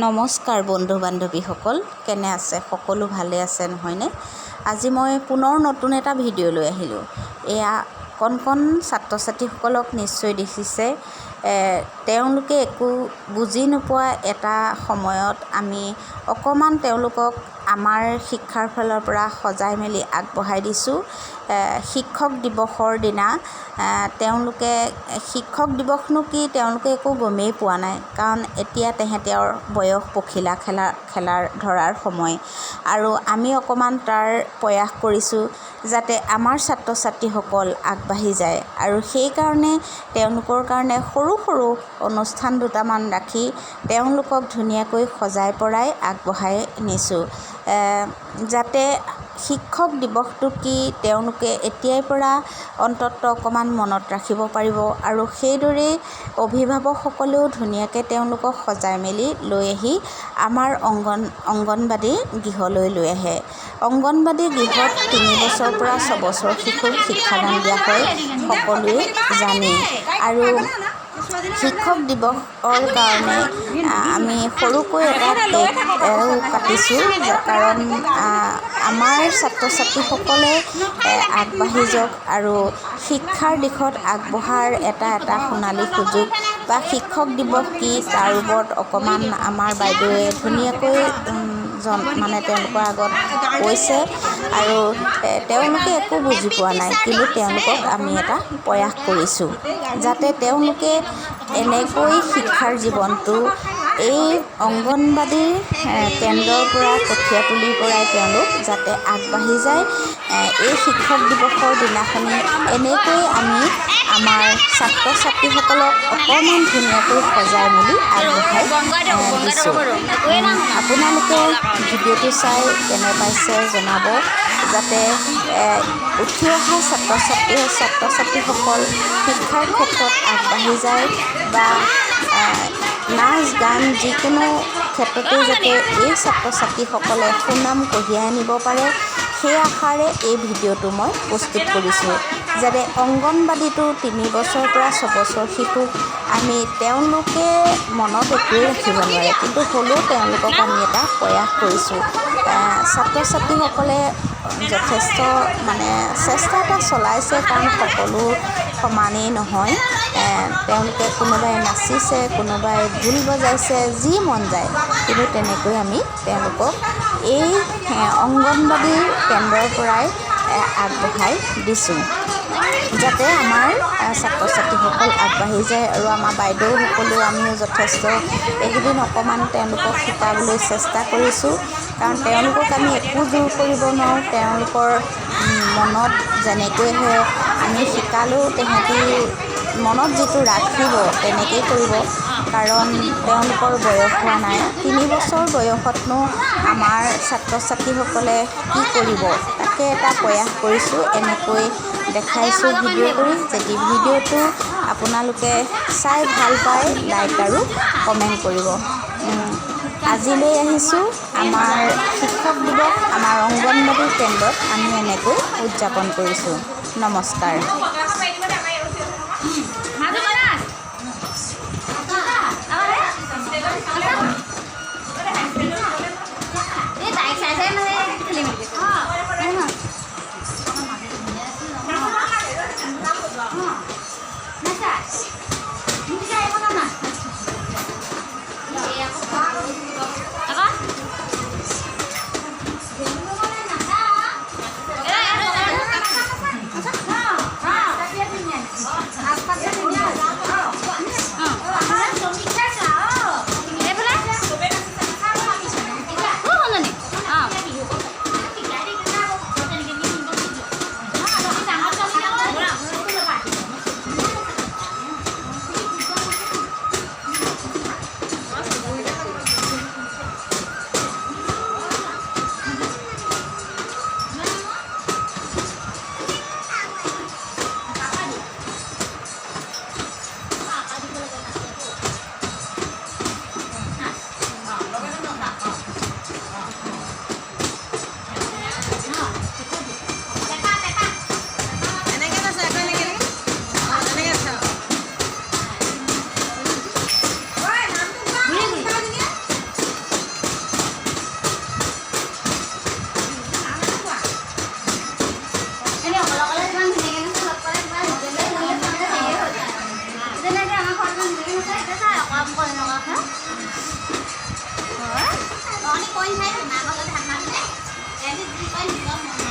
নমস্কাৰ বন্ধু বান্ধৱীসকল কেনে আছে? সকলো ভালে আছে নহয়নে? আজি মই পুনৰ নতুন এটা ভিডিঅ' লৈ আহিলোঁ। এয়া কণ কণ ছাত্ৰ ছাত্ৰীসকলক নিশ্চয় দেখিছে। তেওঁলোকে একো বুজি নোপোৱা এটা সময়ত আমি অকণমান তেওঁলোকক আমাৰ শিক্ষাৰ ফালৰ পৰা সজাই মেলি আগবঢ়াই দিছোঁ। শিক্ষক দিৱসৰ দিনা তেওঁলোকে শিক্ষক দিৱসনো কি তেওঁলোকে একো গমেই পোৱা নাই কাৰণ এতিয়া তেহেঁতৰ বয়স পখিলা খেলা খেলাৰ ধৰাৰ সময়। আৰু আমি অকণমান তাৰ প্ৰয়াস কৰিছোঁ যাতে আমাৰ ছাত্ৰ ছাত্ৰীসকল আগবাঢ়ি যায় আৰু সেইকাৰণে তেওঁলোকৰ কাৰণে সৰু সৰু অনুষ্ঠান দুটামান ৰাখি তেওঁলোকক ধুনীয়াকৈ সজাই পৰাই আগবঢ়াই নিছোঁ। যাতে শিক্ষক দিৱসটো কি তেওঁলোকে এতিয়াৰ পৰা অন্ততঃ অকণমান মনত ৰাখিব পাৰিব আৰু সেইদৰেই অভিভাৱকসকলেও ধুনীয়াকৈ তেওঁলোকক সজাই মেলি লৈ আহি আমাৰ অংগন অংগনবাদী গৃহলৈ লৈ আহে। অংগনবাদী গৃহত তিনি বছৰৰ পৰা ছবছৰ শিশুক শিক্ষাদান দিয়া হয় সকলোৱে জানেই। আৰু শিক্ষক দিৱসৰ কাৰণে আমি সৰুকৈ এটা কেক কাটিছোঁ কাৰণ আমাৰ ছাত্ৰ ছাত্ৰীসকলে আগবাঢ়ি যাওক আৰু শিক্ষাৰ দিশত আগবঢ়াৰ এটা এটা সোণালী সুযোগ বা শিক্ষক দিৱস কি তাৰ ওপৰত অকণমান আমাৰ বাইদেৱে ধুনীয়াকৈ জন মানে তেওঁলোকৰ আগত কৈছে আৰু তেওঁলোকে একো বুজি পোৱা নাই কিন্তু তেওঁলোকক আমি এটা প্ৰয়াস কৰিছোঁ যাতে তেওঁলোকে এনেকৈ শিক্ষাৰ জীৱনটো এই অংগনবাদীৰ কেন্দ্ৰৰ পৰা কঠীয়া তুলিৰ পৰাই তেওঁলোক যাতে আগবাঢ়ি যায়। এই শিক্ষক দিৱসৰ দিনাখনি এনেকৈ আমি আমাৰ ছাত্ৰ ছাত্ৰীসকলক অকণমান ধুনীয়াকৈ সজাই মেলি আগবঢ়াই দিছোঁ। আপোনালোকে ভিডিঅ'টো চাই কেনে পাইছে জনাব যাতে উঠি অহা ছাত্ৰ ছাত্ৰী ছাত্ৰ ছাত্ৰীসকল শিক্ষাৰ ক্ষেত্ৰত আগবাঢ়ি যায় বা নাচ, গান, যিকোনো ক্ষেত্ৰতে যাতে এই ছাত্ৰ ছাত্ৰীসকলে সুনাম কঢ়িয়াই আনিব পাৰে, সেই আশাৰে এই ভিডিঅ'টো মই প্ৰস্তুত কৰিছোঁ। যাতে অংগনবাদীটো তিনি বছৰৰ পৰা ছবছৰ শিশুক আমি তেওঁলোকে মনত একোৱেই ৰাখিব নোৱাৰে, কিন্তু হ'লেও তেওঁলোকক আমি এটা প্ৰয়াস কৰিছোঁ। ছাত্ৰ ছাত্ৰীসকলে যথেষ্ট মানে চেষ্টা এটা চলাইছে কাৰণ সকলো সমানেই নহয়। তেওঁলোকে কোনোবাই নাচিছে, কোনোবাই ঢোল বজাইছে, যি মন যায়। কিন্তু তেনেকৈ আমি তেওঁলোকক এই অংগনবাদী কেন্দ্ৰৰ পৰাই আগবঢ়াই দিছোঁ। যাতে আমাৰ ছাত্ৰ ছাত্ৰীসকল আগবাঢ়ি যায় আৰু আমাৰ বাইদেউসকলেও আমিও যথেষ্ট এইকেইদিন অকণমান তেওঁলোকক শিকাবলৈ চেষ্টা কৰিছোঁ। কাৰণ তেওঁলোকক আমি একো জোৰ কৰিব নোৱাৰোঁ তেওঁলোকৰ মনত যেনেকৈ আহে আমি শিকালেও তেহেঁতি মনত যিটো ৰাখিব তেনেকেই কৰিব। কাৰণ তেওঁলোকৰ বয়স হোৱা নাই তিনি বছৰ বয়সতনো আমাৰ ছাত্ৰ ছাত্ৰীসকলে কি কৰিব? তাকে এটা প্ৰয়াস কৰিছোঁ এনেকৈ দেখাইছোঁ ভিডিঅ' কৰি যদি ভিডিঅ'টো আপোনালোকে চাই ভাল পায় লাইক আৰু কমেণ্ট কৰিব। আজিলৈ আহিছোঁ আমাৰ শিক্ষক দিৱস আমাৰ অংগনবাদী কেন্দ্ৰত আমি এনেকৈ উদযাপন কৰিছোঁ। নমস্কাৰ। કોઈ થાય તો ના વગર હાથ નાખી દે એની દીકરી કોઈ